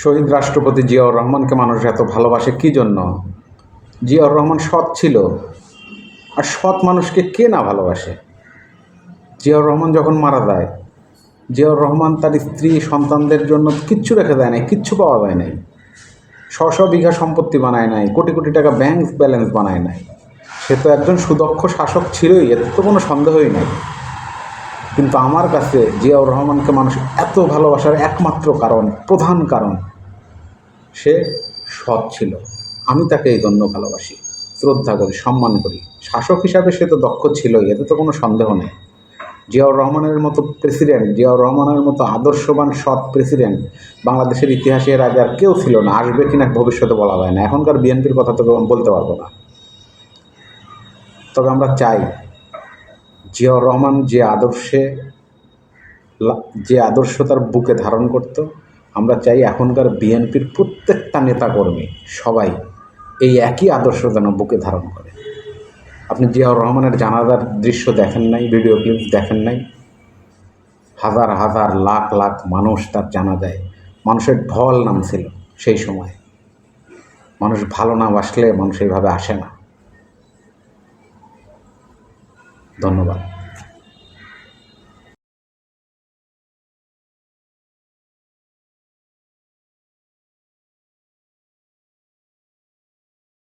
শহীদ রাষ্ট্রপতি জিয়াউর রহমানকে মানুষ এত ভালোবাসে কী জন্য জিয়াউর রহমান সৎ ছিল। আর সৎ মানুষকে কে না ভালোবাসে? জিয়াউর রহমান যখন মারা যায়, জিয়াউর রহমান তার স্ত্রী, সন্তানদের জন্য কিচ্ছু রেখে দেয় নাই, কিচ্ছু পাওয়া যায় নাই। শ বিঘা সম্পত্তি বানায় নাই, কোটি কোটি টাকা ব্যাংক ব্যালেন্স বানায় নাই। সে তো একজন সুদক্ষ শাসক ছিলই এতে তো কোনো সন্দেহই নাই। কিন্তু আমার কাছে জিয়াউর রহমানকে মানুষ এত ভালোবাসার একমাত্র কারণ, প্রধান কারণ, সে সৎ ছিল। আমি তাকে এই জন্য ভালোবাসি, শ্রদ্ধা করি, সম্মান করি। শাসক হিসাবে সে তো দক্ষ ছিলই, এতে তো কোনো সন্দেহ নেই। জিয়াউর রহমানের মতো প্রেসিডেন্ট, জিয়াউর রহমানের মতো আদর্শবান, সৎ প্রেসিডেন্ট বাংলাদেশের ইতিহাসে এর আগে আর কেউ ছিল না, আসবে কিনা ভবিষ্যতে বলা যায় না। এখনকার বিএনপির কথা তো বলতে পারব না। তবে আমরা চাই জিয়াউর রহমান যে আদর্শে যে আদর্শ তার বুকে ধারণ করত, আমরা চাই এখনকার বিএনপির প্রত্যেকটা নেতাকর্মী সবাই এই একই আদর্শ যেন বুকে ধারণ করে। আপনি জিয়াউর রহমানের জানাজার দৃশ্য দেখেন নাই, ভিডিও ক্লিপস দেখেন নাই? হাজার হাজার লাখ লাখ মানুষ তার জানা দেয় মানুষের ঢল নামছিল সেই সময়। মানুষ ভালো না বাসলে মানুষ এইভাবে আসে না। ধন্যবাদ।